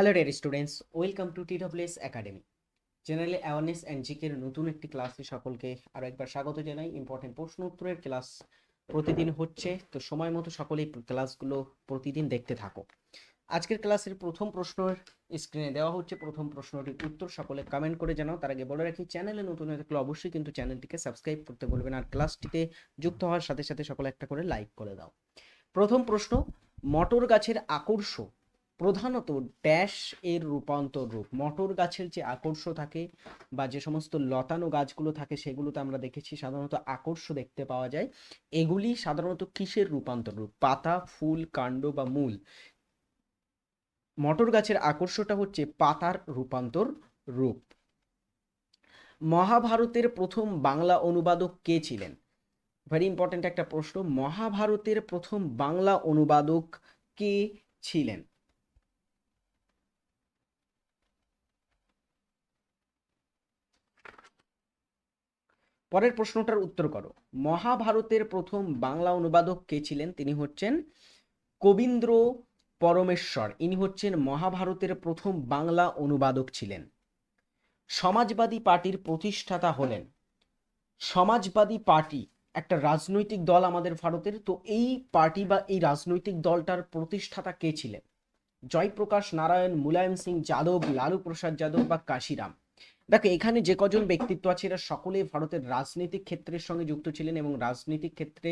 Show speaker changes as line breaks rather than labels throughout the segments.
Hello dear students welcome to TWS academy generally awareness and জিকের নতুন একটি ক্লাসে সকলকে আরও একবার স্বাগত জানাই। ইম্পর্টেন্ট প্রশ্ন উত্তরের ক্লাস প্রতিদিন হচ্ছে, তো সময় মতো সকলেই ক্লাসগুলো প্রতিদিন দেখতে থাকো। আজকের ক্লাসের প্রথম প্রশ্নের স্ক্রিনে দেওয়া হচ্ছে, প্রথম প্রশ্নটির উত্তর সকলে কমেন্ট করে জানাও। তার আগে বলে রাখি চ্যানেলে নতুন হয়ে থাকলে অবশ্যই কিন্তু চ্যানেলটিকে সাবস্ক্রাইব করতে বলবেন আর ক্লাসটিতে যুক্ত হওয়ার সাথে সাথে সকলে একটা করে লাইক করে দাও। প্রথম প্রশ্ন, মটর গাছের আকর্ষ প্রধানত ড্যাশ এর রূপান্তর রূপ। মটর গাছের যে আকর্ষ থাকে বা যে সমস্ত লতানো গাছগুলো থাকে সেগুলোতে আমরা দেখেছি সাধারণত আকর্ষ দেখতে পাওয়া যায়। এগুলি সাধারণত কিসের রূপান্তর রূপ? পাতা, ফুল, কাণ্ড বা মূল। মটর গাছের আকর্ষটা হচ্ছে পাতার রূপান্তর রূপ। মহাভারতের প্রথম বাংলা অনুবাদক কে ছিলেন? ভেরি ইম্পর্ট্যান্ট একটা প্রশ্ন। মহাভারতের প্রথম বাংলা অনুবাদক কে ছিলেন? পরের প্রশ্নটার উত্তর করো। মহাভারতের প্রথম বাংলা অনুবাদক কে ছিলেন? তিনি হচ্ছেন কবীন্দ্র পরমেশ্বর। ইনি হচ্ছেন মহাভারতের প্রথম বাংলা অনুবাদক ছিলেন। সমাজবাদী পার্টির প্রতিষ্ঠাতা হলেন। সমাজবাদী পার্টি একটা রাজনৈতিক দল আমাদের ভারতের। তো এই পার্টি বা এই রাজনৈতিক দলটার প্রতিষ্ঠাতা কে ছিলেন? জয়প্রকাশ, নারায়ণ, মুলায়ম সিং যাদব, লালু প্রসাদ যাদব বা কাশিরাম। দেখো, এখানে যে কজন ব্যক্তিত্ব আছে, এরা সকলেই ভারতের রাজনৈতিক ক্ষেত্রের সঙ্গে যুক্ত ছিলেন এবং রাজনৈতিক ক্ষেত্রে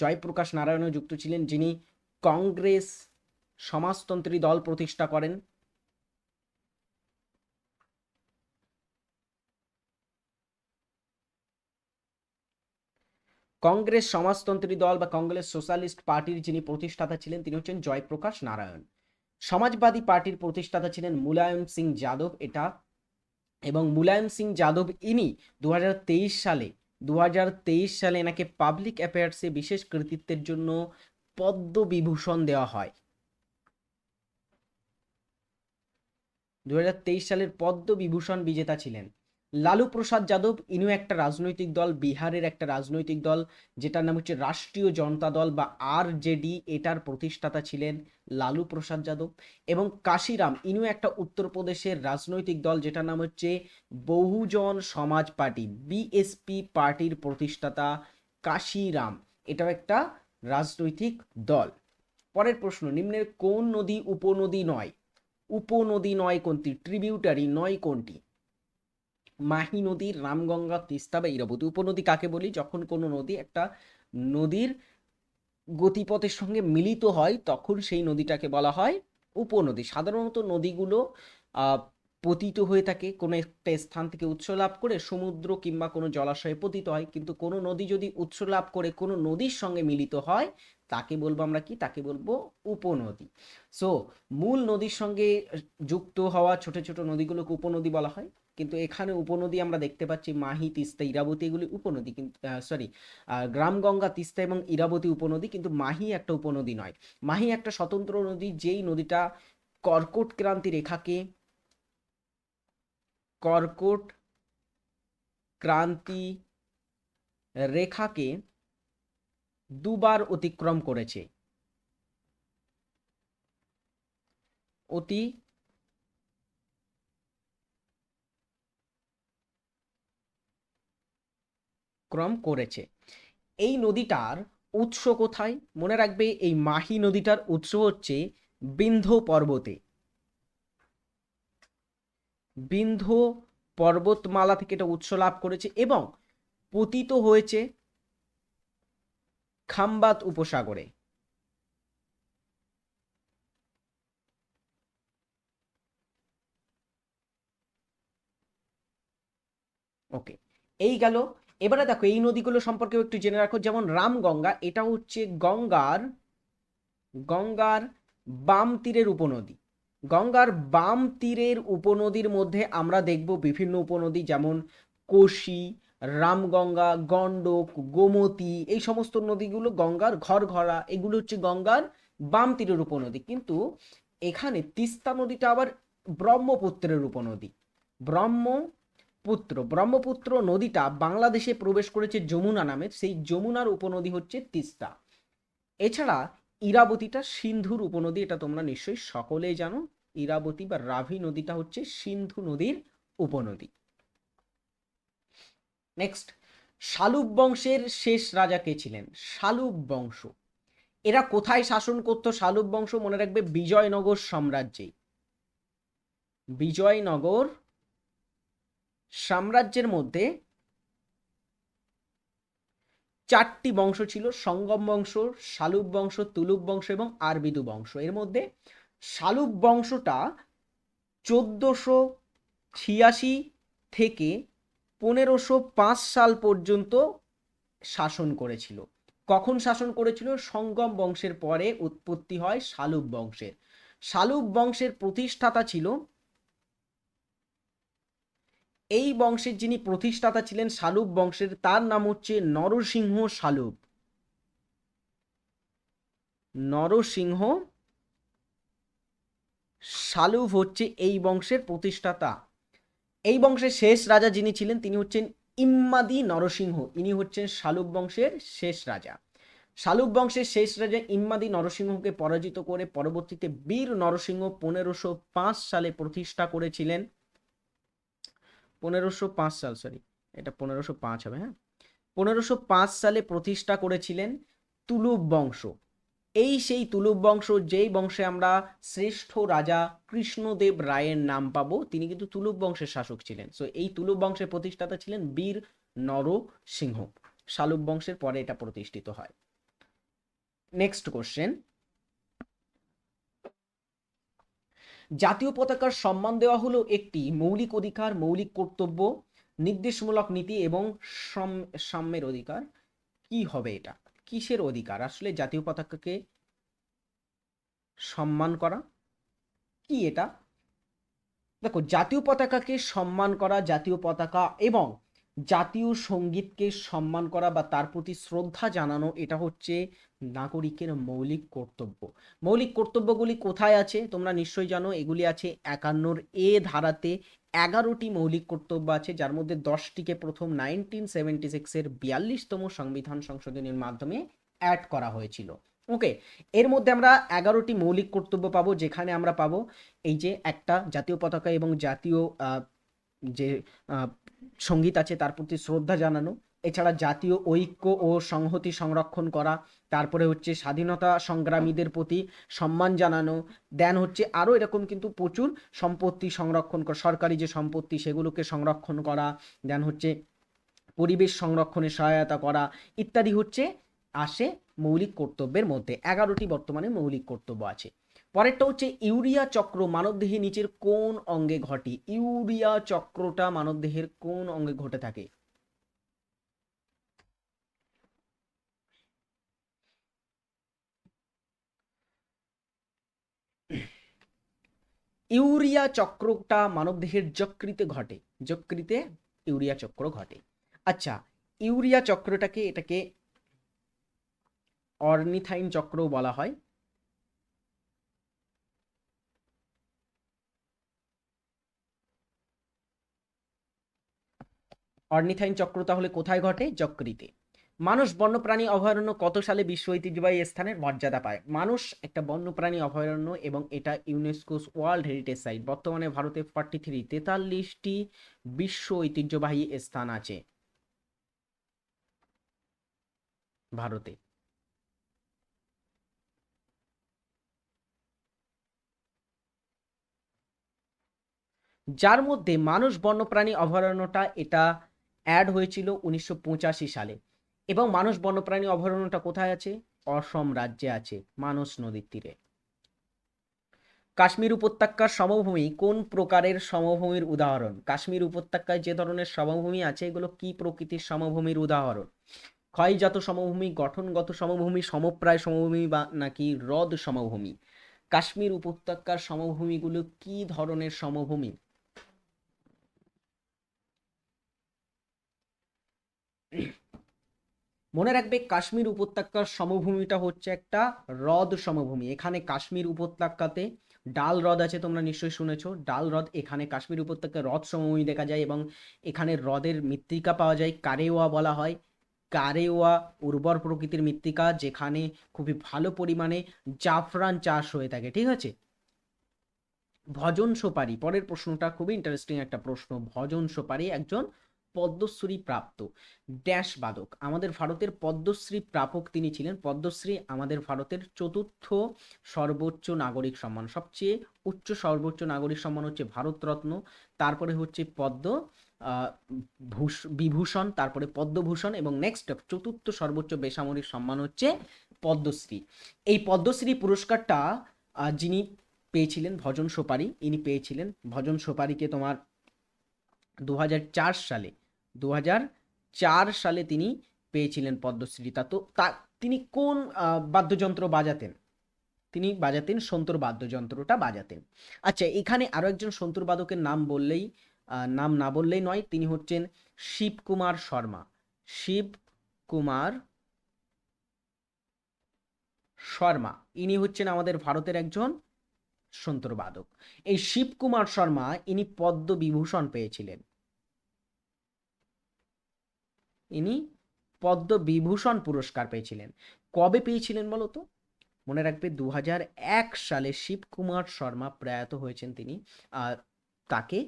জয়প্রকাশ নারায়ণও যুক্ত ছিলেন, যিনি কংগ্রেস সমাজতন্ত্রী দল প্রতিষ্ঠা করেন। কংগ্রেস সমাজতন্ত্রী দল বা কংগ্রেস সোশ্যালিস্ট পার্টির যিনি প্রতিষ্ঠাতা ছিলেন, তিনি হচ্ছেন জয়প্রকাশ নারায়ণ। সমাজবাদী পার্টির প্রতিষ্ঠাতা ছিলেন মুলায়ম সিং যাদব। এটা এবং মুলায়ম সিং যাদব ইনি দু হাজার তেইশ সালে দু হাজার তেইশ সালে এনাকে পাবলিক অ্যাফেয়ার্সে বিশেষ কৃতিত্বের জন্য পদ্মবিভূষণ দেওয়া হয়। দু হাজার তেইশ সালের পদ্মবিভূষণ বিজেতা ছিলেন। লালু প্রসাদ যাদব, ইনিও একটা রাজনৈতিক দল, বিহারের একটা রাজনৈতিক দল, যেটার নাম হচ্ছে রাষ্ট্রীয় জনতা দল বা আর জেডি এটার প্রতিষ্ঠাতা ছিলেন লালু প্রসাদ যাদব এবং কাশিরাম, ইনিও একটা উত্তরপ্রদেশের রাজনৈতিক দল, যেটার নাম হচ্ছে বহুজন সমাজ পার্টি বিএসপি পার্টির প্রতিষ্ঠাতা কাশিরাম। এটাও একটা রাজনৈতিক দল। পরের প্রশ্ন, নিম্নের কোন নদী উপনদী নয়? উপনদী নয় কোনটি? ট্রিবিউটারি নয় কোনটি? মাহি নদী রামগঙ্গা তিস্তা বা ইরাবতী উপনদী কাকে বলি? যখন কোনো নদী একটা নদীর গতিপথের সঙ্গে মিলিত হয়, তখন সেই নদীটাকে বলা হয় উপনদী। সাধারণত নদীগুলো পতিত হয়ে থাকে। কোনো একটা স্থান থেকে উৎস লাভ করে সমুদ্র কিংবা কোনো জলাশয়ে পতিত হয়। কিন্তু কোনো নদী যদি উৎস লাভ করে কোনো নদীর সঙ্গে মিলিত হয়, তাকে বলব আমরা কি? তাকে বলব উপনদী। সো মূল নদীর সঙ্গে যুক্ত হওয়া ছোট ছোট নদীগুলোকে উপনদী বলা হয়। কিন্তু এখানে উপনদী আমরা দেখতে পাচ্ছি মাহি, তিস্তা, ইরাবতী, এগুলি উপনদী কিন্তু সরি গ্রামগঙ্গা তিস্তা এবং ইরাবতী উপনদী কিন্তু মাহি একটা উপনদী নয়। মাহি একটা স্বতন্ত্র নদী যেই নদীটা কর্কট ক্রান্তি রেখাকে কর্কট ক্রান্তি রেখাকে দুবার অতিক্রম করেছে। অতি অতিক্রম করেছে। এই নদীটার উৎস কোথায়? মনে রাখবে এই মাহি নদীটার উৎস হচ্ছে বিন্ধ পর্বতে। বিন্ধ পর্বতমালা থেকে এটা উৎস লাভ করেছে এবং পতিত হয়েছে খাম্বাত উপসাগরে। ওকে, এই গেল এবারে দেখো, এই নদীগুলো সম্পর্কেও একটু জেনে রাখো, যেমন রামগঙ্গা, এটা হচ্ছে গঙ্গার গঙ্গার বাম তীরের উপনদী। গঙ্গার বাম তীরের উপনদীর মধ্যে আমরা দেখব বিভিন্ন উপনদী, যেমন কোশি, রামগঙ্গা, গণ্ডক, গোমতী, এই সমস্ত নদীগুলো গঙ্গার ঘর ঘরা এগুলো হচ্ছে গঙ্গার বাম তীরের উপনদী। কিন্তু এখানে তিস্তা নদীটা আবার ব্রহ্মপুত্রের উপনদী। ব্রহ্ম পুত্র, ব্রহ্মপুত্র নদীটা বাংলাদেশে প্রবেশ করেছে যমুনা নামে, সেই যমুনার উপনদী হচ্ছে তিস্তা। এছাড়া ইরাবতীটা সিন্ধুর উপনদী, এটা তোমরা নিশ্চয়ই সকলেই জানো। ইরাবতী বা রাভি নদীটা হচ্ছে সিন্ধু নদীর উপনদী। নেক্সট শালুব বংশের শেষ রাজা কে ছিলেন? শালুব বংশ। এরা কোথায় শাসন করতো শালুব বংশ? মনে রাখবে বিজয়নগর সাম্রাজ্যে বিজয়নগর সাম্রাজ্যের মধ্যে চারটি বংশ ছিল, সঙ্গম বংশ, শালুব বংশ, তুলুব বংশ এবং আরবিদু বংশ। এর মধ্যে শালুব বংশটা চোদ্দশো ছিয়াশি থেকে পনেরোশো পাঁচ সাল পর্যন্ত শাসন করেছিল। কখন শাসন করেছিল? সঙ্গম বংশের পরে উৎপত্তি হয় শালুব বংশের। শালুব বংশের প্রতিষ্ঠাতা ছিল এই বংশের যিনি প্রতিষ্ঠাতা ছিলেন শালুব বংশের, তার নাম হচ্ছে নরসিংহ শালুব। নরসিংহ শালুব হচ্ছে এই বংশের প্রতিষ্ঠাতা। এই বংশের শেষ রাজা যিনি ছিলেন, তিনি হচ্ছেন ইম্মাদি নরসিংহ। ইনি হচ্ছেন শালুব বংশের শেষ রাজা। শালুব বংশের শেষ রাজা ইম্মাদি নরসিংহকে পরাজিত করে পরবর্তীতে বীর নরসিংহ পনেরোশো সালে প্রতিষ্ঠা করেছিলেন। পনেরোশো পাঁচ সাল সরি এটা পনেরোশো পাঁচ হবে হ্যাঁ? পনেরোশো পাঁচ সালে প্রতিষ্ঠা করেছিলেন তুলুব বংশ। এই সেই তুলুব বংশ, যেই বংশে আমরা শ্রেষ্ঠ রাজা কৃষ্ণদেব রায়ের নাম পাবো, তিনি কিন্তু তুলুব বংশের শাসক ছিলেন। সো এই তুলুব বংশের প্রতিষ্ঠাতা ছিলেন বীর নরসিংহ। শালুব বংশের পরে এটা প্রতিষ্ঠিত হয়। নেক্সট কোশ্চেন জাতীয় পতাকার সম্মান দেওয়া হলো একটি মৌলিক অধিকার, মৌলিক কর্তব্য, নির্দেশমূলক নীতি এবং সাম্যের অধিকার। কি হবে এটা? কিসের অধিকার? আসলে জাতীয় পতাকাকে সম্মান করা? কি এটা? দেখো, জাতীয় পতাকাকে সম্মান করা, জাতীয় পতাকা এবং জাতীয় সঙ্গীতকে সম্মান করা বা তার প্রতি শ্রদ্ধা জানানো, এটা হচ্ছে নাগরিকের মৌলিক কর্তব্য। মৌলিক কর্তব্যগুলি কোথায় আছে? তোমরা নিশ্চয়ই জানো, এগুলি আছে একান্নর এ ধারাতে এগারোটি মৌলিক কর্তব্য আছে, যার মধ্যে দশটিকে প্রথম নাইনটিন সেভেন্টি সিক্সের বিয়াল্লিশতম সংবিধান সংশোধনের মাধ্যমে অ্যাড করা হয়েছিল। ওকে এর মধ্যে আমরা এগারোটি মৌলিক কর্তব্য পাবো, যেখানে আমরা পাবো এই যে একটা জাতীয় পতাকা এবং জাতীয় যে সংগীত আছে, তার প্রতি শ্রদ্ধা জানানো। এছাড়া জাতীয় ঐক্য ও সংহতি সংরক্ষণ করা, তারপরে হচ্ছে স্বাধীনতা সংগ্রামীদের প্রতি সম্মান জানানো দেন হচ্ছে আরও এরকম কিন্তু প্রচুর সম্পত্তি সংরক্ষণ করা, সরকারি যে সম্পত্তি সেগুলোকে সংরক্ষণ করা দেন হচ্ছে পরিবেশ সংরক্ষণে সহায়তা করা ইত্যাদি হচ্ছে আসে মৌলিক কর্তব্যের মধ্যে। এগারোটি বর্তমানে মৌলিক কর্তব্য আছে। পরেরটা হচ্ছে ইউরিয়া চক্র, মানবদেহের নিচের কোন অঙ্গে ঘটে? ইউরিয়া চক্রটা মানবদেহের কোন অঙ্গে ঘটে থাকে? ইউরিয়া চক্রটা মানবদেহের যকৃতে ঘটে। যকৃতে ইউরিয়া চক্র ঘটে। আচ্ছা ইউরিয়া চক্রটাকে এটাকে অর্নিথাইন চক্রও বলা হয়। অর্নিথাইন চক্র তাহলে কোথায় ঘটে? যকৃতে। মানুষ বন্যপ্রাণী অভয়ারণ্য কত সালে বিশ্ব ঐতিহ্যবাহী স্থানের মর্যাদা পায়? মানুষ একটা বন্যপ্রাণী অভয়ারণ্য এবং এটা ইউনেস্কোস ওয়ার্ল্ড হেরিটেজ সাইট। বর্তমানে ভারতে ফর্টি থ্রি তেতাল্লিশটি বিশ্ব ঐতিহ্যবাহী স্থান আছে। ভারতে। যার মধ্যে মানুষ বন্যপ্রাণী অভয়ারণ্যটা এটা অ্যাড হয়েছিল উনিশশো পঁচাশি সালে। এবং মানুষ বন্যপ্রাণী অভয়ারণ্যটা কোথায় আছে? অসম রাজ্যে আছে, মানস নদীর তীরে। কাশ্মীর উপত্যকার সমভূমি কোন প্রকারের সমভূমির উদাহরণ? কাশ্মীর উপত্যকায় যে ধরনের সমভূমি আছে, এগুলো কি প্রকৃতির সমভূমির উদাহরণ? ক্ষয়জাত সমভূমি, গঠনগত সমভূমি, সমপ্রায় সমভূমি বা নাকি হ্রদ সমভূমি? কাশ্মীর উপত্যকার সমভূমিগুলো কি ধরনের সমভূমি? মনে রাখবে কাশ্মীর উপত্যকার সমভূমিটা হচ্ছে একটা হ্রদ সমভূমি। এখানে কাশ্মীর উপত্যকাতে ডাল হ্রদ আছে, তোমরা নিশ্চয়ই শুনেছো। ডাল হ্রদ, এখানে কাশ্মীর উপত্যকায় হ্রদ সমভূমি দেখা যায় এবং এখানে হ্রদের মৃত্তিকা পাওয়া যায়, কারেওয়া বলা হয়। কারেওয়া উর্বর প্রকৃতির মৃত্তিকা, যেখানে খুবই ভালো পরিমাণে জাফরান চাষ হয়ে থাকে, ঠিক আছে? ভজন সোপারি, পরের প্রশ্নটা খুবই ইন্টারেস্টিং একটা প্রশ্ন। ভজন সোপারি একজন পদ্মশ্রী প্রাপ্ত। ড্যাশ বাদক। আমাদের ভারতের পদ্মশ্রী প্রাপক তিনি ছিলেন। পদ্মশ্রী আমাদের ভারতের চতুর্থ সর্বোচ্চ নাগরিক সম্মান। সবচেয়ে উচ্চ সর্বোচ্চ নাগরিক সম্মান হচ্ছে ভারতরত্ন, তারপরে হচ্ছে পদ্ম বিভূষণ, তারপরে পদ্মভূষণ এবং নেক্সট চতুর্থ সর্বোচ্চ বেসামরিক সম্মান হচ্ছে পদ্মশ্রী। এই পদ্মশ্রী পুরস্কারটা যিনি পেয়েছিলেন ভজন সোপারি, ইনি পেয়েছিলেন। ভজন সোপারিকে তোমার দু হাজার চার সালে দু হাজার চার সালে তিনি পেয়েছিলেন পদ্মশ্রী। তা তো তা তিনি কোন বাদ্যযন্ত্র বাজাতেন? তিনি বাজাতেন সন্তর বাদ্যযন্ত্রটা বাজাতেন। আচ্ছা এখানে আরও একজন সন্তর বাদকের নাম বললেই নাম না বললেই নয়, তিনি হচ্ছেন শিবকুমার শর্মা। শিব কুমার শর্মা, ইনি হচ্ছেন আমাদের ভারতের একজন সন্তর বাদক। এই শিবকুমার শর্মা, ইনি পদ্মবিভূষণ পেয়েছিলেন। ইনি পদ্ম বিভূষণ পুরস্কার পেয়েছিলেন। কবে পেয়েছিলেন বলো তো? মনে রাখবে দু সালে শিবকুমার শর্মা প্রয়াত হয়েছেন তিনি তাকে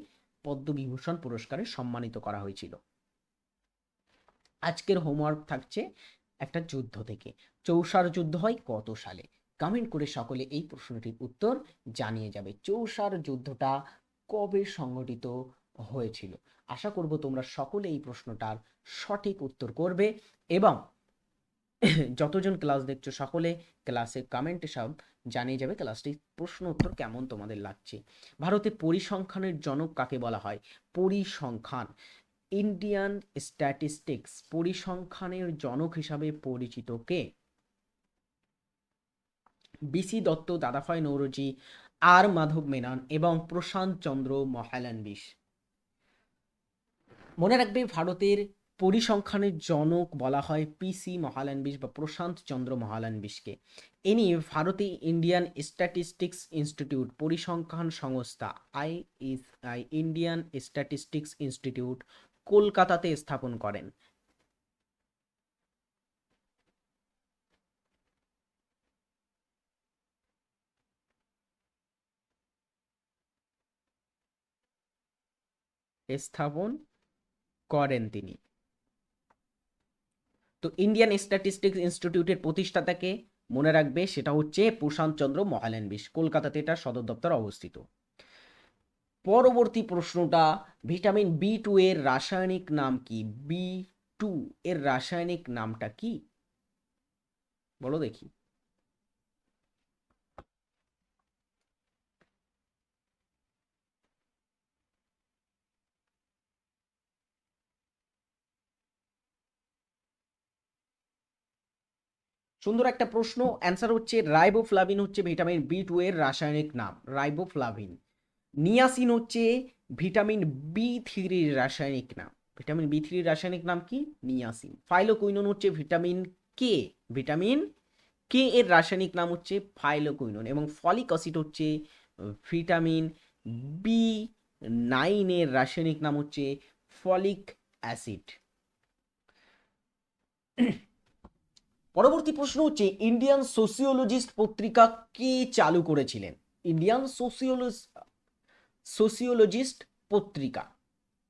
পদ্মবিভূষণ পুরস্কারে সম্মানিত করা হয়েছিল। আজকের হোমওয়ার্ক থাকছে একটা যুদ্ধ থেকে। চৌসার যুদ্ধ হয় কত সালে? কমেন্ট করে সকলে এই প্রশ্নটির উত্তর জানিয়ে যাবে। চৌসার যুদ্ধটা কবে সংগঠিত হয়েছিল? আশা করব তোমরা সকলে এই প্রশ্নটার সঠিক উত্তর করবে এবং যতজন ক্লাস দেখছ সকলে ক্লাসে কমেন্টে সব জানিয়ে যাবে ক্লাসটি প্রশ্ন উত্তর কেমন তোমাদের লাগছে। ভারতে পরিসংখ্যানের জনক কাকে বলা হয়? পরিসংখ্যান। ইন্ডিয়ান স্ট্যাটিস্টিক্স পরিসংখ্যানের জনক হিসাবে পরিচিত কে? বিসি দত্ত দাদাভাই নৌরজি, আর মাধব মেনন এবং প্রশান্ত চন্দ্র মহালানবিশ। মনে রাখবে, ভারতের পরিসংখ্যানের জনক বলা হয় পিসি মহালানবিশ বা প্রশান্ত চন্দ্র মহালানবিশকে। ইনি ভারতে ইন্ডিয়ান স্ট্যাটিস্টিক্স ইনস্টিটিউট পরিসংখ্যান সংস্থা I S I Indian statistics institute কলকাতাতে স্থাপন করেন। স্থাপন করেন তিনি। তো ইন্ডিয়ান স্ট্যাটিস্টিক্স ইনস্টিটিউটের প্রতিষ্ঠাতাকে মনে রাখবে, সেটা হচ্ছে প্রশান্ত চন্দ্র মহালানবিশ, কলকাতাতে এটার সদর দপ্তর অবস্থিত। পরবর্তী প্রশ্নটা, ভিটামিন বি টু এর রাসায়নিক নাম কি? বি টু এর রাসায়নিক নামটা কি? বলো দেখি। সুন্দর একটা প্রশ্ন। অ্যান্সার হচ্ছে রাইবোফ্লাভিন হচ্ছে ভিটামিন বি টু এর রাসায়নিক নাম, রাইবোফ্লাভিন। নিয়াসিন হচ্ছে ভিটামিন বি থ্রির রাসায়নিক নাম। ভিটামিন বি থ্রির রাসায়নিক নাম কি? নিয়াসিন। ফাইলোকুইনন হচ্ছে ভিটামিন কে ভিটামিন কে এর রাসায়নিক নাম হচ্ছে ফাইলোকুইনন এবং ফলিক অ্যাসিড হচ্ছে ভিটামিন বি নাইনের রাসায়নিক নাম হচ্ছে ফলিক অ্যাসিড। পরবর্তী প্রশ্ন হচ্ছে ইন্ডিয়ান সোসিওলজিস্ট পত্রিকা কে চালু করেছিলেন? ইন্ডিয়ান সোসিওলজ সোসিওলজিস্ট পত্রিকা।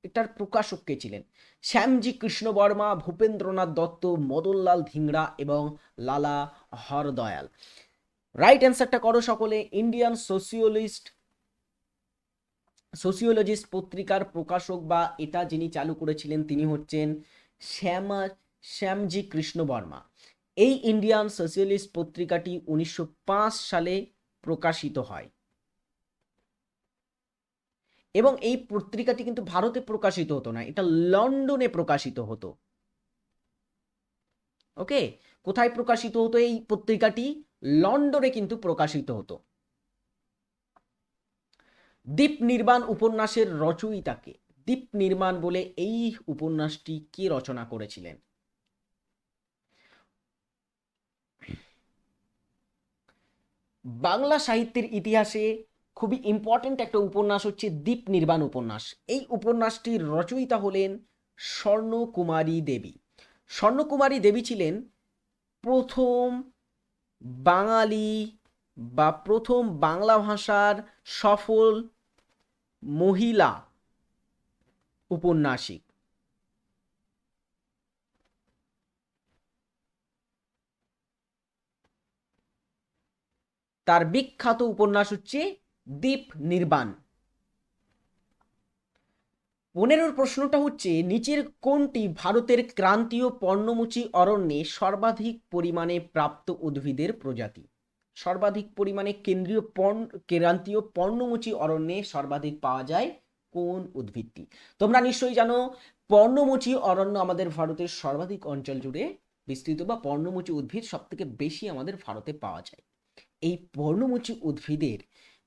এটার প্রকাশক কে ছিলেন? শ্যামজি কৃষ্ণ বর্মা, ভূপেন্দ্রনাথ দত্ত, মদনলাল ধিংড়া এবং লালা হরদয়াল। রাইট অ্যান্সারটা করো সকলে। ইন্ডিয়ান সোসিওলিস্ট সোসিওলজিস্ট পত্রিকার প্রকাশক বা এটা যিনি চালু করেছিলেন, তিনি হচ্ছেন শ্যামা, শ্যামজি কৃষ্ণ বর্মা। এই ইন্ডিয়ান সোশিয়ালিস্ট পত্রিকাটি উনিশশো পাঁচ সালে প্রকাশিত হয়। এবং এই পত্রিকাটি কিন্তু ভারতে প্রকাশিত হতো না, এটা লন্ডনে প্রকাশিত হতো। ওকে? কোথায় প্রকাশিত হতো এই পত্রিকাটি? লন্ডনে কিন্তু প্রকাশিত হতো। দ্বীপ নির্মাণ উপন্যাসের রচয়িতাকে দ্বীপ নির্মাণ বলে এই উপন্যাসটি কে রচনা করেছিলেন? বাংলা সাহিত্যের ইতিহাসে খুবই ইম্পর্ট্যান্ট একটা উপন্যাস হচ্ছে দ্বীপ নির্বাণ উপন্যাস। এই উপন্যাসটির রচয়িতা হলেন স্বর্ণকুমারী দেবী। স্বর্ণকুমারী দেবী ছিলেন প্রথম বাঙালি বা প্রথম বাংলা ভাষার সফল মহিলা উপন্যাসিক। তার বিখ্যাত উপন্যাস হচ্ছে দ্বীপ নির্বাণ। পনেরোর প্রশ্নটা হচ্ছে, নিচের কোনটি ভারতের ক্রান্তীয় পর্ণমোচী অরণ্যে সর্বাধিক পরিমাণে প্রাপ্ত উদ্ভিদের প্রজাতি? সর্বাধিক পরিমাণে কেন্দ্রীয় পর্ণ, ক্রান্তীয় পর্ণমোচী অরণ্যে সর্বাধিক পাওয়া যায় কোন উদ্ভিদটি? তোমরা নিশ্চয়ই জানো, পর্ণমোচী অরণ্য আমাদের ভারতের সর্বাধিক অঞ্চল জুড়ে বিস্তৃত বা পর্ণমোচী উদ্ভিদ সব থেকে বেশি আমাদের ভারতে পাওয়া যায়। এই পর্ণমোচী উদ্ভিদের,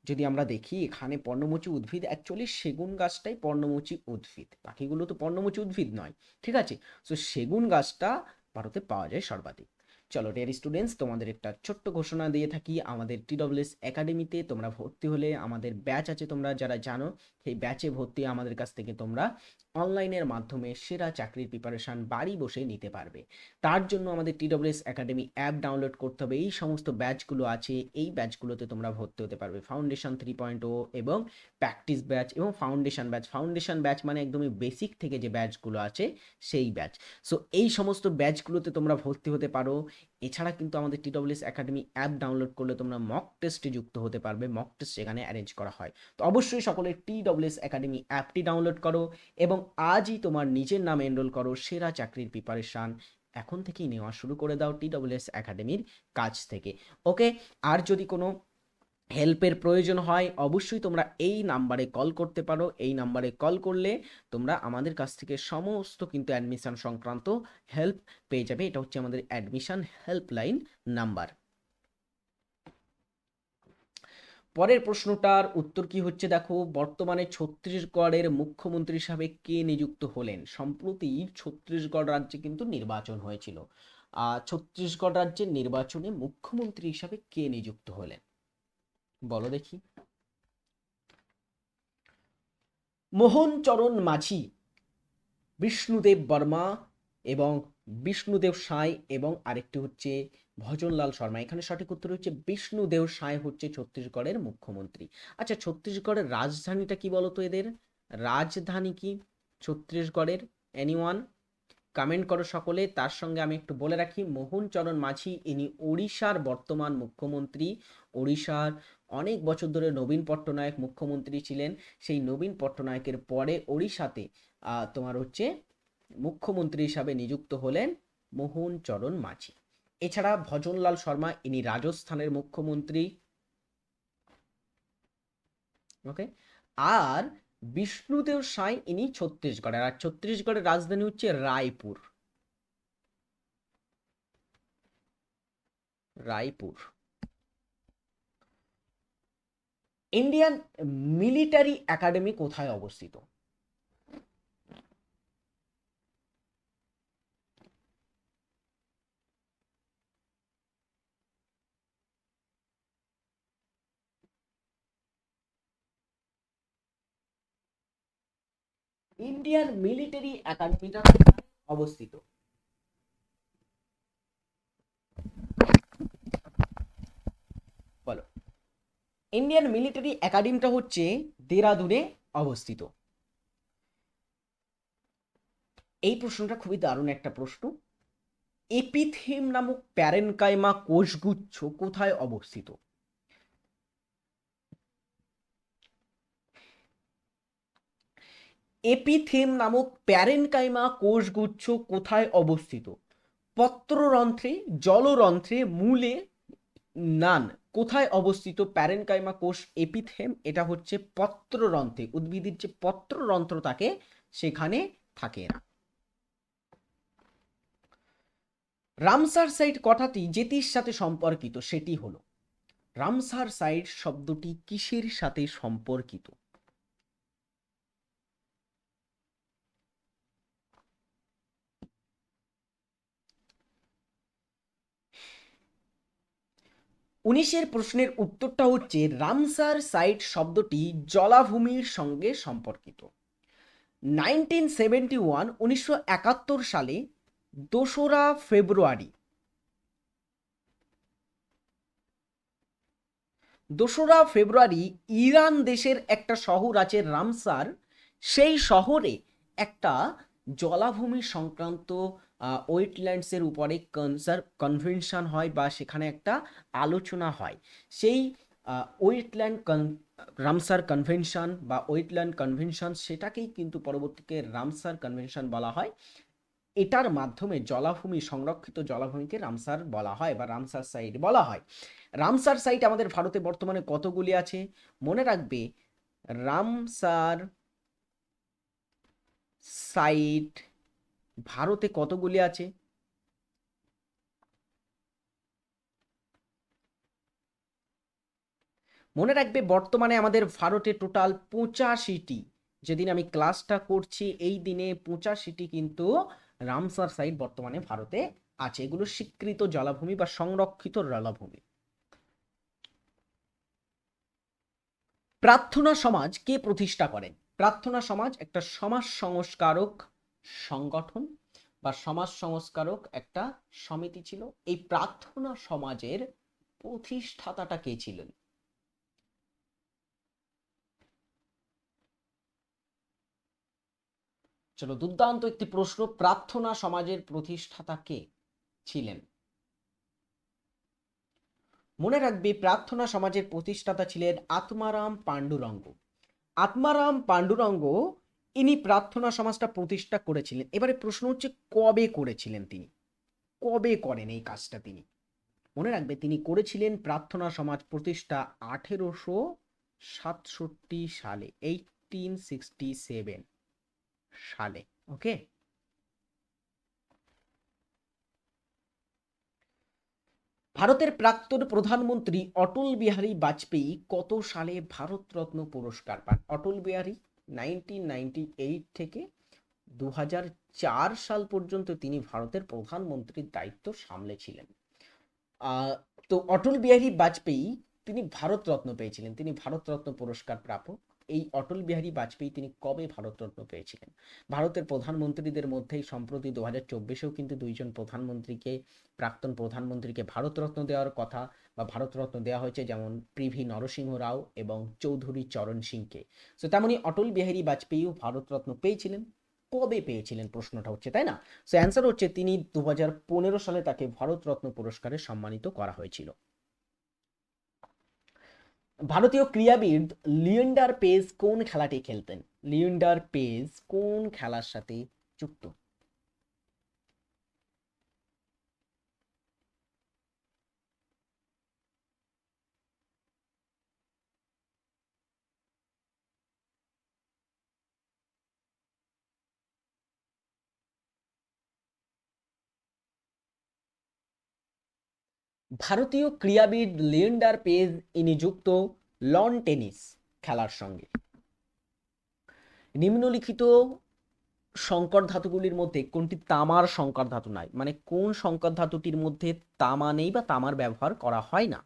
যদি আমরা দেখি এখানে পর্ণমোচী উদ্ভিদ অ্যাকচুয়ালি সেগুন গাছটাই পর্ণমোচী উদ্ভিদ। বাকিগুলো তো পর্ণমোচী উদ্ভিদ নয়, ঠিক আছে? সো সেগুন গাছটা ভারতে পাওয়া যায় সর্বাধিক। চলো ডিয়ার স্টুডেন্টস তোমাদের একটা ছোট্ট ঘোষণা দিয়ে থাকি। আমাদের টি টিডব্লিউএস একাডেমিতে তোমরা ভর্তি হলে, আমাদের ব্যাচ আছে তোমরা যারা জানো, সেই ব্যাচে ভর্তি আমাদের কাছ থেকে তোমরা অনলাইনের মাধ্যমে সেরা চাকরির প্রিপারেশান বাড়ি বসে নিতে পারবে। তার জন্য আমাদের টিডব্লিউএস একাডেমি অ্যাপ ডাউনলোড করতে হবে। এই সমস্ত ব্যাচগুলো আছে, এই ব্যাচগুলোতে তোমরা ভর্তি হতে পারবে। ফাউন্ডেশন থ্রি পয়েন্ট ও এবং প্র্যাকটিস ব্যাচ এবং ফাউন্ডেশন ব্যাচ ফাউন্ডেশন ব্যাচ মানে একদমই বেসিক থেকে যে ব্যাচগুলো আছে, সেই ব্যাচ সো এই সমস্ত ব্যাচগুলোতে তোমরা ভর্তি হতে পারো। এছাড়া কিন্তু আমাদের T TWS academy app download করলে তোমরা মক টেস্টে যুক্ত হতে পারবে। মক টেস্ট সেখানে অ্যারেঞ্জ করা হয়। তো অবশ্যই সকলে টি টিডব্লিউএস একাডেমি অ্যাপটি ডাউনলোড করো এবং আজই তোমার নিজের নাম এনরোল করো, সেরা চাকরির প্রিপারেশান এখন থেকেই নেওয়া শুরু করে দাও টি টিডব্লিউএস একাডেমির কাছ থেকে। ওকে আর যদি কোনো হেল্পের প্রয়োজন হয়, অবশ্যই তোমরা এই নাম্বারে কল করতে পারো। এই নাম্বারে কল করলে তোমরা আমাদের কাছ থেকে সমস্ত কিন্তু অ্যাডমিশন সংক্রান্ত হেল্প পেয়ে যাবে। এটা হচ্ছে আমাদের অ্যাডমিশন হেল্পলাইন নাম্বার পরের প্রশ্নটার উত্তর কি হচ্ছে দেখো? বর্তমানে ছত্তিশগড়ের মুখ্যমন্ত্রী হিসাবে কে নিযুক্ত হলেন? সম্প্রতি ছত্তিশগড় রাজ্যে কিন্তু নির্বাচন হয়েছিল। ছত্তিশগড় রাজ্যের নির্বাচনে মুখ্যমন্ত্রী হিসাবে কে নিযুক্ত হলেন? বলো দেখি। মোহনচরণ মাঝি, বিষ্ণুদেব বর্মা এবং বিষ্ণুদেব সাঁই এবং আরেকটি হচ্ছে ভজনলাল শর্মা। এখানে সঠিক উত্তর হচ্ছে বিষ্ণুদেব সাঁই হচ্ছে ছত্তিশগড়ের মুখ্যমন্ত্রী। আচ্ছা ছত্তিশগড়ের রাজধানীটা কি বলতো এদের? রাজধানী কি? ছত্তিশগড়ের? এনিওয়ান কমেন্ট করো সকলে, তার সঙ্গে আমি একটু বলে রাখি মোহনচরণ মাঝি, ইনি ওড়িশার বর্তমান মুখ্যমন্ত্রী। ওড়িশার অনেক বছর ধরে নবীন পট্টনায়ক মুখ্যমন্ত্রী ছিলেন। সেই নবীন পট্টনায়কের পরে ওড়িশাতে তোমার হচ্ছে মুখ্যমন্ত্রী হিসাবে নিযুক্ত হলেন মোহন চরণ মাঝি। এছাড়া ভজনলাল শর্মা, ইনি রাজস্থানের মুখ্যমন্ত্রী। ওকে? আর বিষ্ণুদেব সাঁই, ইনি ছত্তিশগড়ের। আর ছত্তিশগড়ের রাজধানী হচ্ছে Raipur. Raipur. Indian military academy কোথায় অবস্থিত? ইন্ডিয়ান মিলিটারি একাডেমিটা অবস্থিত বলো ইন্ডিয়ান মিলিটারি একাডেমিটা হচ্ছে দেরাদুনে অবস্থিত। এই প্রশ্নটা খুবই দারুণ একটা প্রশ্ন। এপিথেম নামক প্যারেনকাইমা কোষগুচ্ছ কোথায় অবস্থিত? এপিথেম নামক প্যারেনকাইমা কোষগুচ্ছ কোথায় অবস্থিত? পত্ররন্ধ্রে, জলরন্ধ্রে, মূলে, নান। কোথায় অবস্থিত প্যারেনকাইমা কোষ এপিথেম? এটা হচ্ছে পত্ররন্ত্রে উদ্ভিদের যে পত্ররন্ত্র থাকে সেখানে থাকে না রামসার সাইট কথাটি যেটির সাথে সম্পর্কিত? সেটি হলো রামসার সাইট শব্দটি কিসের সাথে সম্পর্কিত? উনিশের প্রশ্নের উত্তরটা হচ্ছে রামসার সাইট শব্দটি জলাভূমির সঙ্গে সম্পর্কিত। নাইনটিন সেভেন্টি ওয়ান, উনিশশো একাত্তর সালে দোসরা ফেব্রুয়ারি। দোসরা ফেব্রুয়ারি ইরান দেশের একটা শহর আছে রামসার। সেই শহরে একটা জলাভূমি সংক্রান্ত ওয়েটল্যান্ডসের উপরে কনসার কনভেনশন হয় বা সেখানে একটা আলোচনা হয়। সেই ওয়েটল্যান্ড কন রামসার কনভেনশন বা ওয়েটল্যান্ড কনভেনশন সেটাকেই কিন্তু পরবর্তীতে রামসার কনভেনশন বলা হয়। এটার মাধ্যমে জলাভূমি, সংরক্ষিত জলাভূমিকে রামসার বলা হয় বা রামসার সাইট বলা হয়। রামসার সাইট আমাদের ভারতে বর্তমানে কতগুলি আছে? মনে রাখবে, রামসার সাইট ভারতে কতগুলি আছে? মনে রাখবে, বর্তমানে আমাদের ভারতে টোটাল পঁচাশিটি। যেদিন আমি ক্লাসটা করছি, এই দিনে পঁচাশিটি কিন্তু রামসার সাইট বর্তমানে ভারতে আছে। এগুলো স্বীকৃত জলাভূমি বা সংরক্ষিত জলাভূমি। প্রার্থনা সমাজ কে প্রতিষ্ঠা করেন প্রার্থনা সমাজ একটা সমাজ সংস্কারক সংগঠন বা সমাজ সংস্কারক একটা সমিতি ছিল। এই প্রার্থনা সমাজের প্রতিষ্ঠাতাটা কে ছিলেন? চলো দুর্দান্ত একটি প্রশ্ন, প্রার্থনা সমাজের প্রতিষ্ঠাতা কে ছিলেন? মনে রাখবে, প্রার্থনা সমাজের প্রতিষ্ঠাতা ছিলেন আত্মারাম পাণ্ডুরঙ্গ। আত্মারাম পাণ্ডুরঙ্গ ইনি প্রার্থনা সমাজটা প্রতিষ্ঠা করেছিলেন। এবারে প্রশ্ন হচ্ছে, কবে করেছিলেন তিনি? কবে করেন এই কাজটা তিনি? মনে রাখবে, তিনি করেছিলেন প্রার্থনা সমাজ প্রতিষ্ঠা আঠেরোশো সাতষট্টি সালে এইটিন সিক্সটি সেভেন সালে, ওকে? ভারতের প্রাক্তন প্রধানমন্ত্রী অটল বিহারী বাজপেয়ী কত সালে ভারতরত্ন পুরস্কার পান? অটল বিহারী নাইনটিন থেকে দু হাজার চার সাল পর্যন্ত তিনি ভারতের প্রধানমন্ত্রীর দায়িত্ব সামলেছিলেন। তো অটল বিহারী বাজপেয়ী, তিনি ভারতরত্ন পেয়েছিলেন। তিনি ভারত রত্ন পুরস্কার প্রাপক। এই অটল বিহারী বাজপেয়ী তিনি কবে ভারতরত্ন পেয়েছিলেন? ভারতের প্রধানমন্ত্রীদের মধ্যেই সম্প্রতি দু হাজার চব্বিশেও কিন্তু দুইজন প্রধানমন্ত্রীকে, প্রাক্তন প্রধানমন্ত্রীকে ভারতরত্ন দেওয়ার কথা বা ভারতরত্ন দেওয়া হয়েছে যেমন পিভি নরসিংহ রাও এবং চৌধুরী চরণ সিংকে। সো তেমনই অটল বিহারী বাজপেয়ীও ভারতরত্ন পেয়েছিলেন। কবে পেয়েছিলেন? প্রশ্নটা হচ্ছে, তাই না? সো অ্যান্সার হচ্ছে, তিনি দু হাজার পনেরো সালে তাকে ভারতরত্ন পুরস্কারে সম্মানিত করা হয়েছিল। ভারতীয় ক্রীড়াবিদ লিয়েন্ডার পেজ কোন খেলাটি খেলতেন? লিয়েন্ডার পেজ কোন খেলার সাথে যুক্ত? ভারতীয় ক্রীড়াবিদ লিয়েন্ডার পেজ ইনি যুক্ত লন টেনিস খেলার সঙ্গে। নিম্নলিখিত সংকর ধাতুগুলির মধ্যে কোনটি তামার সংকর ধাতু নাই? মানে কোন সংকর ধাতুটির মধ্যে তামা নেই বা তামার ব্যবহার করা হয় না?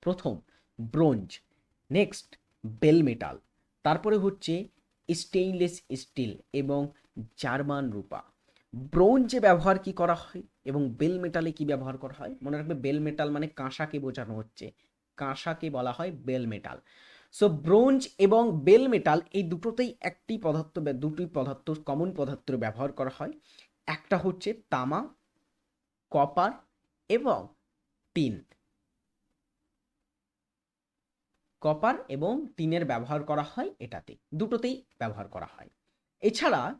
প্রথম, ব্রোঞ্জ। Next, bell metal. তারপরে হচ্ছে স্টেইনলেস স্টিল এবং জার্মান রূপা। ব্রোঞ্জে ব্যবহার কি করা হয় এবং বেল মেটালে কি ব্যবহার করা হয়? মনে রাখবে বেল মেটাল মানে কাঁসাকে বোঝানো হচ্ছে। কাঁসাকে বলা হয় বেল মেটাল। সো ব্রোঞ্জ এবং বেল মেটাল এই দুটোতেই একটি পদার্থ দুটি পদার্থ কমন পদার্থ ব্যবহার করা হয়। একটা হচ্ছে তামা কপার এবং টিন কপার এবং টিনের ব্যবহার করা হয় এটাতে। দুটোতেই ব্যবহার করা হয়। এছাড়া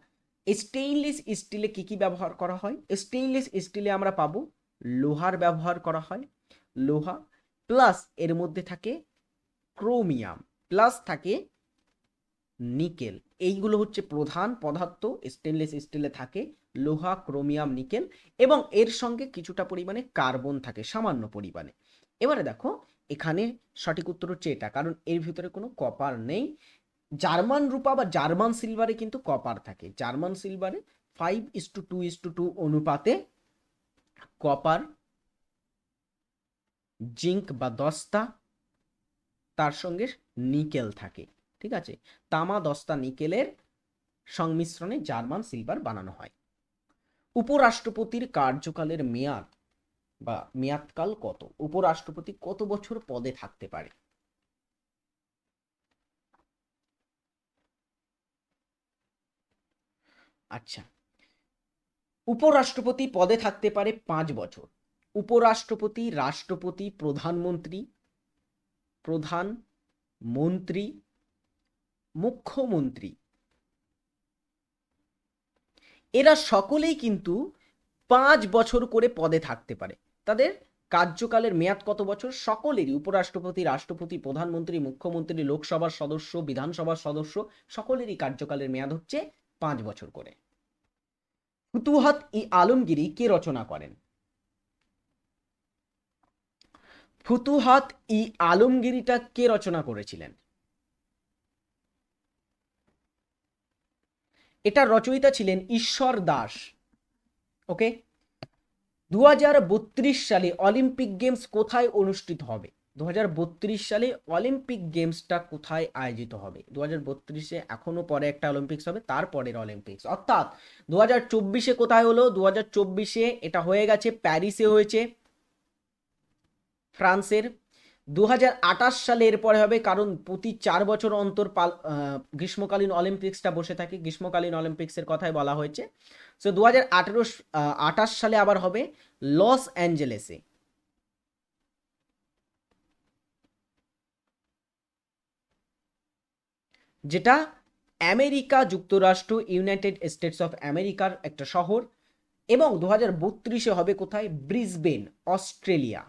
স্টেইনলেস স্টিলে কি কি ব্যবহার করা হয়? স্টেইনলেস স্টিলে আমরা পাবো লোহার ব্যবহার করা হয়, লোহা প্লাস এর মধ্যে থাকে ক্রোমিয়াম প্লাস থাকে নিকেল এইগুলো হচ্ছে প্রধান পদার্থ স্টেনলেস স্টিলে থাকে লোহা ক্রোমিয়াম নিকেল এবং এর সঙ্গে কিছুটা পরিমাণে কার্বন থাকে, সামান্য পরিমাণে। এবারে দেখো, এখানে সঠিক উত্তর হচ্ছে এটা, কারণ এর ভিতরে কোনো কপার নেই। জার্মান রূপা বা জার্মান সিলভারে কিন্তু কপার থাকে। German সিলভারে five is to two is to two অনুপাতে কপার জিঙ্ক বা দস্তা, তার সঙ্গে নিকেল থাকে। ঠিক আছে? তামা, দস্তা নিকেলের সংমিশ্রণে জার্মান সিলভার বানানো হয়। উপরাষ্ট্রপতির কার্যকালের মেয়াদ বা মেয়াদকাল কত? উপরাষ্ট্রপতি কত বছর পদে থাকতে পারে? আচ্ছা। উপরাষ্ট্রপতি পদে থাকতে পারে পাঁচ বছর। উপরাষ্ট্রপতি, রাষ্ট্রপতি, প্রধানমন্ত্রী প্রধান মন্ত্রী মুখ্যমন্ত্রী। এরা সকলেই কিন্তু পাঁচ বছর করে পদে থাকতে পারে। তাদের কার্যকালের মেয়াদ কত বছর? সকলেরই। উপরাষ্ট্রপতি, রাষ্ট্রপতি, প্রধানমন্ত্রী, মুখ্যমন্ত্রী, লোকসভার সদস্য, বিধানসভার সদস্য, সকলেরই কার্যকালের মেয়াদ হচ্ছে পাঁচ বছর করে। ফুতুহাত ই আলমগিরি কে রচনা করেন? ফুতুহাত ই আলমগিরিটা কে রচনা করেছিলেন? এটার রচয়িতা ছিলেন ঈশ্বর দাস ওকে দু হাজার বত্রিশ সালে অলিম্পিক গেমস কোথায় অনুষ্ঠিত হবে? দু হাজার বত্রিশ সালে অলিম্পিক গেমসটা কোথায় আয়োজিত হবে? দু হাজার বত্রিশে এখনও পরে একটা অলিম্পিক্স হবে, তারপরের অলিম্পিক্স। অর্থাৎ দু হাজার চব্বিশে কোথায় হলো? দু হাজার চব্বিশে এটা হয়ে গেছে, প্যারিসে হয়েছে, ফ্রান্সের। দু হাজার আঠাশ সালে এরপরে হবে, কারণ প্রতি চার বছর অন্তর পাল গ্রীষ্মকালীন অলিম্পিক্সটা বসে থাকে, গ্রীষ্মকালীন অলিম্পিক্সের কথাই বলা হয়েছে। সো দু হাজার আঠেরো আঠাশ সালে আবার হবে লস অ্যাঞ্জেলেসে। যেটা আমেরিকা যুক্তরাষ্ট্র ইউনাইটেড স্টেটস অফ আমেরিকার একটা শহর এবং দু হাজার বত্রিশে হবে কোথায়? Brisbane, Australia.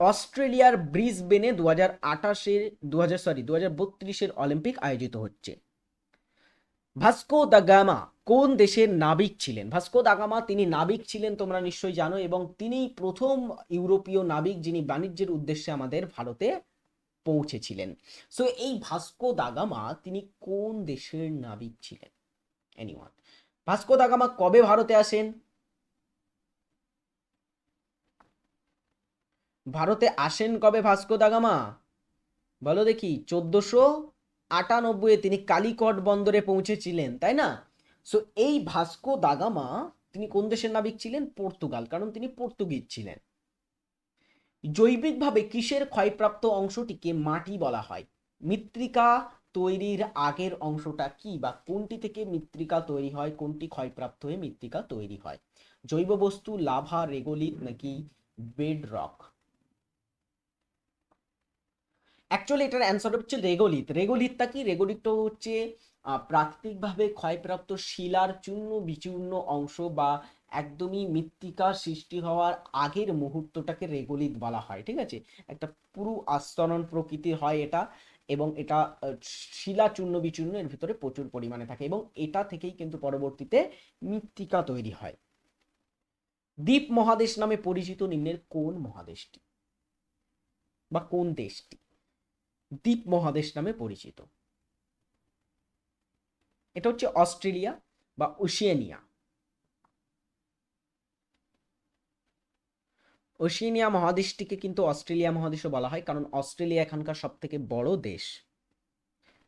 অস্ট্রেলিয়ার ব্রিসবেনে দু হাজার আঠাশের, দু হাজার সরি দু হাজার বত্রিশের অলিম্পিক আয়োজিত হচ্ছে। ভাস্কো দা গামা কোন দেশের নাবিক ছিলেন? ভাস্কো দা গামা তিনি নাবিক ছিলেন, তোমরা নিশ্চয়ই জানো, এবং তিনি প্রথম ইউরোপীয় নাবিক যিনি বাণিজ্যের উদ্দেশ্যে আমাদের ভারতে পৌঁছেছিলেন। সো এই ভাস্কো দাগামা তিনি কোন দেশের নাবিক ছিলেন? এনিওয়ান ভাস্কো দাগামা কবে ভারতে আসেন? ভারতে আসেন কবে ভাস্কো দাগামা বলো দেখি, চোদ্দশো আটানব্বই তিনি কালিকট বন্দরে পৌঁছেছিলেন, তাই না? সো এই ভাস্কো দাগামা তিনি কোন দেশের নাবিক ছিলেন? পর্তুগাল, কারণ তিনি পর্তুগিজ ছিলেন। জৈবিকভাবে কিসের ক্ষয়প্রাপ্ত অংশটিকে মাটি বলা হয়? মৃত্তিকা তৈরির আগের অংশটা কি বা কোনটি থেকে মৃত্তিকা তৈরি হয়, কোনটি ক্ষয়প্রাপ্ত হয়ে মৃত্তিকা তৈরি হয়? জৈব বস্তু, লাভা রেগোলিত নাকি বেড রক অ্যাকচুয়ালি এটার অ্যান্সার হচ্ছে রেগোলিত রেগোলিতটা কি? রেগোলিতটা হচ্ছে প্রাকৃতিকভাবে ক্ষয়প্রাপ্ত শিলার চূর্ণ বিচূর্ণ অংশ বা একদমই মৃত্তিকা সৃষ্টি হওয়ার আগের মুহূর্তটাকে রেগোলিত বলা হয়, ঠিক আছে? একটা পুরো আস্তরণ প্রকৃতি হয় এটা এবং এটা শিলা চূর্ণ বিচূর্ণ এর ভিতরে প্রচুর পরিমাণে থাকে এবং এটা থেকেই কিন্তু পরবর্তীতে মৃত্তিকা তৈরি হয়। দ্বীপ মহাদেশ নামে পরিচিত নিম্নের কোন মহাদেশটি? বা কোন দেশটি? দ্বীপ মহাদেশ নামে পরিচিত। এটা হচ্ছে অস্ট্রেলিয়া বা ওশিয়ানিয়া ওশিয়ানিয়া মহাদেশটিকে কিন্তু অস্ট্রেলিয়া মহাদেশও বলা হয়, কারণ অস্ট্রেলিয়া এখানকার সব থেকে বড় দেশ।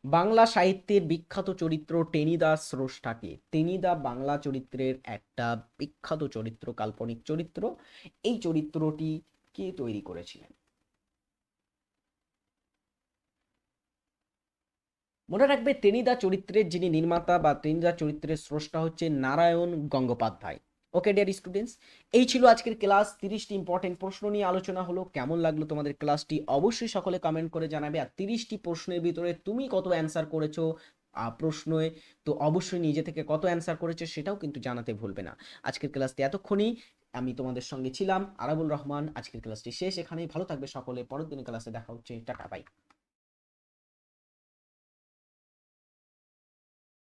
বাংলা সাহিত্যের বিখ্যাত চরিত্র টেনিদা স্রষ্টাকে টেনিদা বাংলা চরিত্রের একটা বিখ্যাত চরিত্র, কাল্পনিক চরিত্র। এই চরিত্রটি কে তৈরি করেছিলেন? মনে রাখবে, টেনিদা চরিত্রের যিনি নির্মাতা বা টেনিদা চরিত্রের স্রষ্টা হচ্ছে Narayan Gangopadhyay. Okay dear students এই ছিল আজকের ক্লাস তিরিশটি ইম্পর্টেন্ট প্রশ্ন নিয়ে আলোচনা হলো। কেমন লাগল তোমাদের ক্লাসটি অবশ্যই সকলে কমেন্ট করে জানাবে। আর তিরিশটি প্রশ্নের ভিতরে তুমি কত অ্যান্সার করেছ প্রশ্নে তো অবশ্যই নিজে থেকে কত অ্যান্সার করেছে সেটাও কিন্তু জানাতে ভুলবে না। আজকের ক্লাসটি এতক্ষণই আমি তোমাদের সঙ্গে ছিলাম আরাবুল রহমান। আজকের ক্লাসটি শেষ এখানেই। ভালো থাকবে সকলে। পরের দিনের ক্লাসে দেখা হচ্ছে। Tata bye